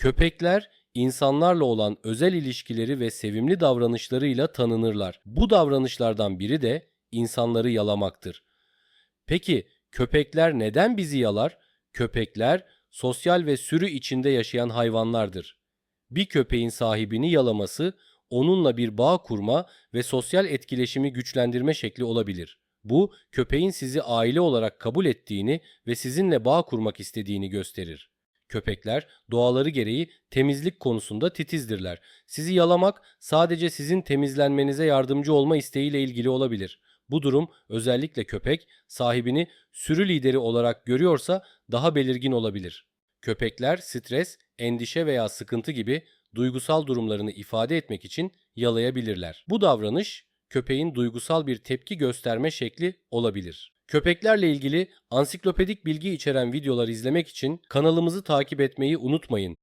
Köpekler insanlarla olan özel ilişkileri ve sevimli davranışlarıyla tanınırlar. Bu davranışlardan biri de insanları yalamaktır. Peki köpekler neden bizi yalar? Köpekler sosyal ve sürü içinde yaşayan hayvanlardır. Bir köpeğin sahibini yalaması onunla bir bağ kurma ve sosyal etkileşimi güçlendirme şekli olabilir. Bu köpeğin sizi aile olarak kabul ettiğini ve sizinle bağ kurmak istediğini gösterir. Köpekler doğaları gereği temizlik konusunda titizdirler. Sizi yalamak sadece sizin temizlenmenize yardımcı olma isteğiyle ilgili olabilir. Bu durum özellikle köpek sahibini sürü lideri olarak görüyorsa daha belirgin olabilir. Köpekler stres, endişe veya sıkıntı gibi duygusal durumlarını ifade etmek için yalayabilirler. Bu davranış köpeğin duygusal bir tepki gösterme şekli olabilir. Köpeklerle ilgili ansiklopedik bilgi içeren videolar izlemek için kanalımızı takip etmeyi unutmayın.